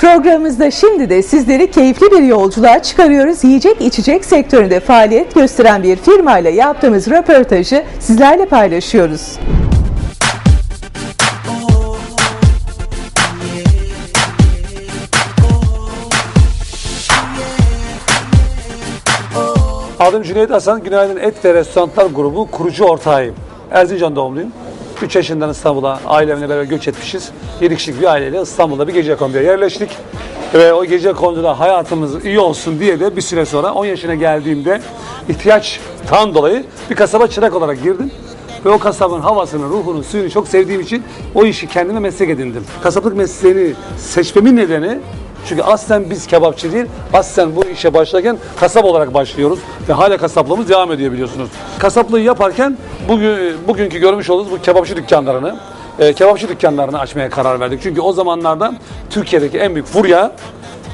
Programımızda şimdi de sizleri keyifli bir yolculuğa çıkarıyoruz. Yiyecek içecek sektöründe faaliyet gösteren bir firmayla yaptığımız röportajı sizlerle paylaşıyoruz. Adım Cüneyt Hasan, Günaydın Et ve Restoranlar Grubu kurucu ortağıyım. Erzincan doğumluyum. 3 yaşından İstanbul'a ailemle beraber göç etmişiz. 7 kişilik bir aileyle İstanbul'da bir gece konduya yerleştik. Ve o gece konduda hayatımız iyi olsun diye de bir süre sonra 10 yaşına geldiğimde ihtiyaçtan dolayı bir kasaba çırak olarak girdim. Ve o kasabın havasını, ruhunu, suyunu çok sevdiğim için o işi kendime meslek edindim. Kasaplık mesleğini seçmemin nedeni çünkü aslen biz kebapçı değil, aslen bu işe başlarken kasap olarak başlıyoruz ve hala kasaplığımız devam ediyor biliyorsunuz. Kasaplığı yaparken bugün bugünkü görmüş olduğunuz bu kebapçı dükkanlarını, e, kebapçı dükkanlarını açmaya karar verdik. Çünkü o zamanlarda Türkiye'deki en büyük furya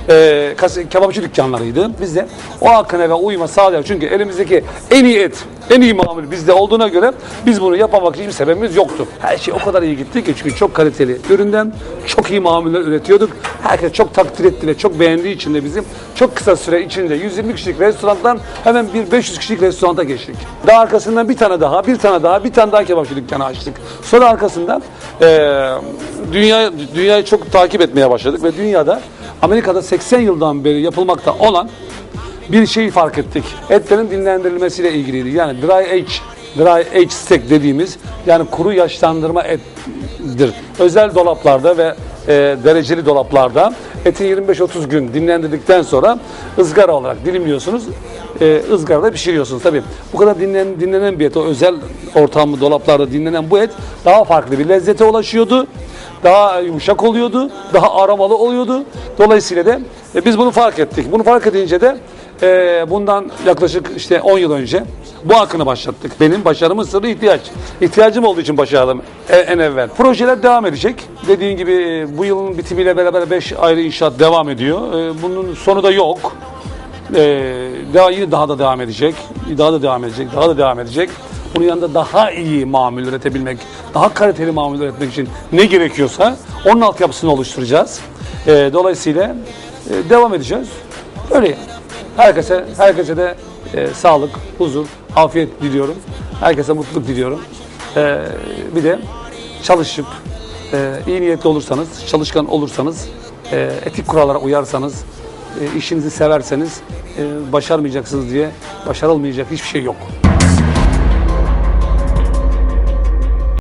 e, kas- kebapçı dükkanlarıydı. Biz de o akına ve uyuma sağlayan çünkü elimizdeki en iyi et, en iyi mamul bizde olduğuna göre biz bunu yapamak için sebebimiz yoktu. Her şey o kadar iyi gitti ki çünkü çok kaliteli üründen çok iyi mamuller üretiyorduk. Herkes çok takdir etti ve çok beğendiği için de bizim çok kısa süre içinde 120 kişilik restorandan hemen bir 500 kişilik restoranta geçtik. Daha arkasından bir tane daha, bir tane daha, bir tane daha kebapçı dükkanı açtık. Sonra arkasından eee dünya dünyayı çok takip etmeye başladık ve dünyada Amerika'da 80 yıldan beri yapılmakta olan bir şeyi fark ettik. Etlerin dinlendirilmesiyle ilgiliydi. Yani dry age, dry age steak dediğimiz yani kuru yaşlandırma ettir. Özel dolaplarda ve e, dereceli dolaplarda eti 25-30 gün dinlendirdikten sonra ızgara olarak dilimliyorsunuz. E, ızgarada pişiriyorsunuz. Tabii bu kadar dinlen, dinlenen bir et, o özel ortamlı dolaplarda dinlenen bu et daha farklı bir lezzete ulaşıyordu daha yumuşak oluyordu, daha aromalı oluyordu. Dolayısıyla da e, biz bunu fark ettik. Bunu fark edince de e, bundan yaklaşık işte 10 yıl önce bu akını başlattık. Benim başarımın sırrı ihtiyaç. İhtiyacım olduğu için başardım e- en evvel. Projeler devam edecek. Dediğim gibi e, bu yılın bitimiyle beraber 5 ayrı inşaat devam ediyor. E, bunun sonu da yok. Ee, daha yine daha da devam edecek. Daha da devam edecek. Daha da devam edecek. Bunun yanında daha iyi mamul üretebilmek, daha kaliteli mamul üretmek için ne gerekiyorsa onun altyapısını oluşturacağız. Ee, dolayısıyla e, devam edeceğiz. Öyle yani. Herkese, herkese de e, sağlık, huzur, afiyet diliyorum. Herkese mutluluk diliyorum. Ee, bir de çalışıp e, iyi niyetli olursanız, çalışkan olursanız, e, etik kurallara uyarsanız, işinizi severseniz e, başarmayacaksınız diye başarılmayacak hiçbir şey yok.